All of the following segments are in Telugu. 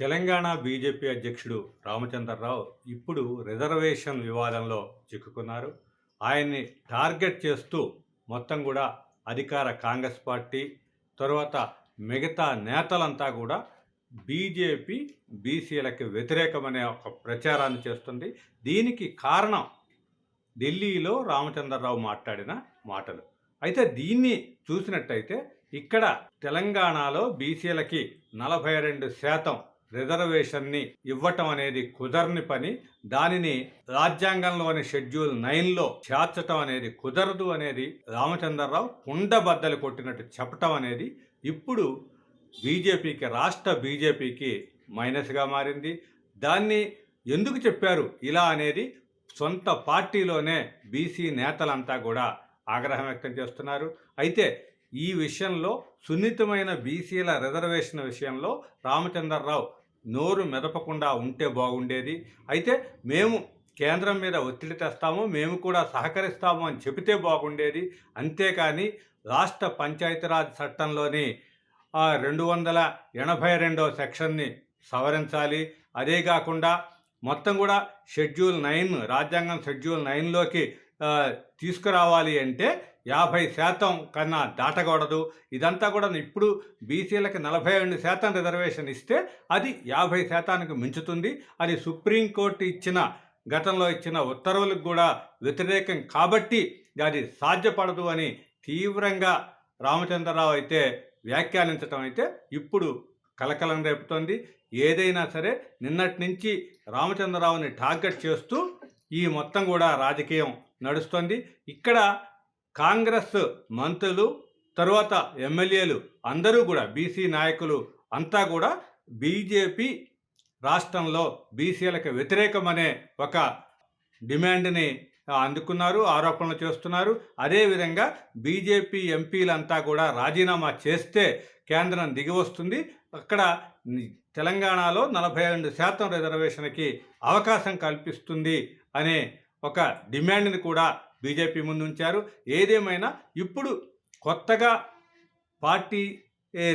తెలంగాణ బీజేపీ అధ్యక్షుడు రామచంద్రరావు ఇప్పుడు రిజర్వేషన్ వివాదంలో చిక్కుకున్నారు. ఆయన్ని టార్గెట్ చేస్తూ మొత్తం కూడా అధికార కాంగ్రెస్ పార్టీ తర్వాత మిగతా నేతలంతా కూడా బీజేపీ బీసీలకు వ్యతిరేకమనే ఒక ప్రచారాన్ని చేస్తుంది. దీనికి కారణం ఢిల్లీలో రామచంద్రరావు మాట్లాడిన మాటలు. అయితే దీన్ని చూసినట్టయితే ఇక్కడ తెలంగాణలో బీసీలకి నలభై రెండు శాతం రిజర్వేషన్ని ఇవ్వటం అనేది కుదరని పని. దానిని రాజ్యాంగంలోని షెడ్యూల్ నైన్లో చేర్చటం అనేది కుదరదు అనేది రామచంద్రరావు కుండబద్దలు కొట్టినట్టు చెప్పటం అనేది ఇప్పుడు బీజేపీకి రాష్ట్ర బీజేపీకి మైనస్గా మారింది. దాన్ని ఎందుకు చెప్పారు? ఇలా అనేది సొంత పార్టీలోనే బీసీ నేతలంతా కూడా ఆగ్రహం వ్యక్తం చేస్తున్నారు. అయితే ఈ విషయంలో సున్నితమైన బీసీల రిజర్వేషన్ విషయంలో రామచంద్రరావు నోరు మెదపకుండా ఉంటే బాగుండేది. అయితే మేము కేంద్రం మీద ఒత్తిడి తెస్తాము మేము కూడా సహకరిస్తాము అని చెబితే బాగుండేది. అంతేకాని రాష్ట్ర పంచాయతీరాజ్ చట్టంలోని ఆ రెండు వందల ఎనభై రెండవ సెక్షన్ని సవరించాలి. అదే కాకుండా మొత్తం కూడా షెడ్యూల్ నైన్ రాజ్యాంగం షెడ్యూల్ నైన్లోకి తీసుకురావాలి అంటే యాభై శాతం కన్నా దాటకూడదు. ఇదంతా కూడా ఇప్పుడు బీసీలకి నలభై రెండు శాతం రిజర్వేషన్ ఇస్తే అది యాభై శాతానికి మించుతుంది. అది సుప్రీంకోర్టు ఇచ్చిన గతంలో ఇచ్చిన ఉత్తర్వులకు కూడా వ్యతిరేకం కాబట్టి అది సాధ్యపడదు అని తీవ్రంగా రామచంద్రరావు అయితే వ్యాఖ్యానించడం అయితే ఇప్పుడు కలకలం రేపుతోంది. ఏదైనా సరే నిన్నటి నుంచి రామచంద్రరావుని టార్గెట్ చేస్తూ ఈ మొత్తం కూడా రాజకీయం నడుస్తుంది. ఇక్కడ కాంగ్రెస్ మంత్రులు తరువాత ఎమ్మెల్యేలు అందరూ కూడా బీసీ నాయకులు అంతా కూడా బీజేపీ రాష్ట్రంలో బీసీలకు వ్యతిరేకమనే ఒక డిమాండ్ని అందుకున్నారు ఆరోపణలు చేస్తున్నారు. అదేవిధంగా బీజేపీ ఎంపీలంతా కూడా రాజీనామా చేస్తే కేంద్రం దిగి వస్తుంది. అక్కడ తెలంగాణలో నలభై రెండు శాతం రిజర్వేషన్కి అవకాశం కల్పిస్తుంది అనే ఒక డిమాండ్ని కూడా బీజేపీ ముందు ఉంచారు ఏదేమైనా ఇప్పుడు కొత్తగా పార్టీ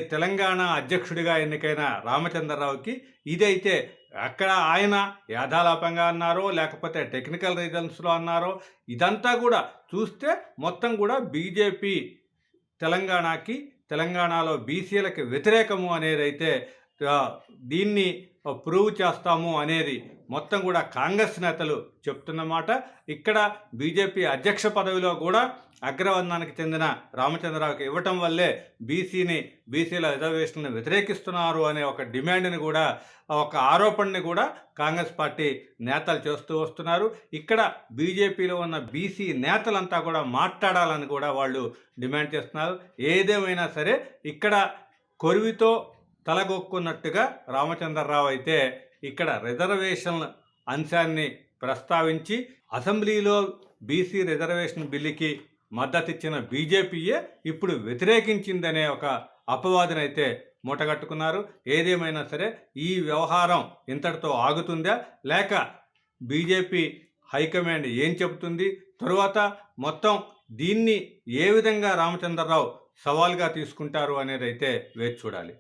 తెలంగాణ అధ్యక్షుడిగా ఎన్నికైన రామచంద్రరావుకి ఇదైతే అక్కడ ఆయన యాథాలాపంగా అన్నారో లేకపోతే టెక్నికల్ రీజన్స్లో అన్నారో ఇదంతా కూడా చూస్తే మొత్తం కూడా బీజేపీ తెలంగాణకి తెలంగాణలో బీసీలకి వ్యతిరేకము అనేది అయితే దీన్ని ప్రూవ్ చేస్తాము అనేది మొత్తం కూడా కాంగ్రెస్ నేతలు చెప్తున్నమాట ఇక్కడ బీజేపీ అధ్యక్ష పదవిలో కూడా అగ్రవర్ణానికి చెందిన రామచంద్రరావుకి ఇవ్వటం వల్లే బీసీని బీసీల రిజర్వేషన్లను వ్యతిరేకిస్తున్నారు అనే ఒక డిమాండ్ని కూడా ఒక ఆరోపణని కూడా కాంగ్రెస్ పార్టీ నేతలు చేస్తూ వస్తున్నారు. ఇక్కడ బీజేపీలో ఉన్న బీసీ నేతలంతా కూడా మాట్లాడాలని కూడా వాళ్ళు డిమాండ్ చేస్తున్నారు. ఏదేమైనా సరే ఇక్కడ కొరివితో తలగొక్కున్నట్టుగా రామచంద్రరావు అయితే ఇక్కడ రిజర్వేషన్ అంశాన్ని ప్రస్తావించి అసెంబ్లీలో బీసీ రిజర్వేషన్ బిల్లుకి మద్దతిచ్చిన బీజేపీయే ఇప్పుడు వ్యతిరేకించిందనే ఒక అపవాదనైతే మూటగట్టుకున్నారు. ఏదేమైనా సరే ఈ వ్యవహారం ఇంతటితో ఆగుతుందా? లేక బీజేపీ హైకమాండ్ ఏం చెబుతుంది? తరువాత మొత్తం దీన్ని ఏ విధంగా రామచంద్రరావు సవాల్గా తీసుకుంటారు అనేది అయితే వేచి చూడాలి.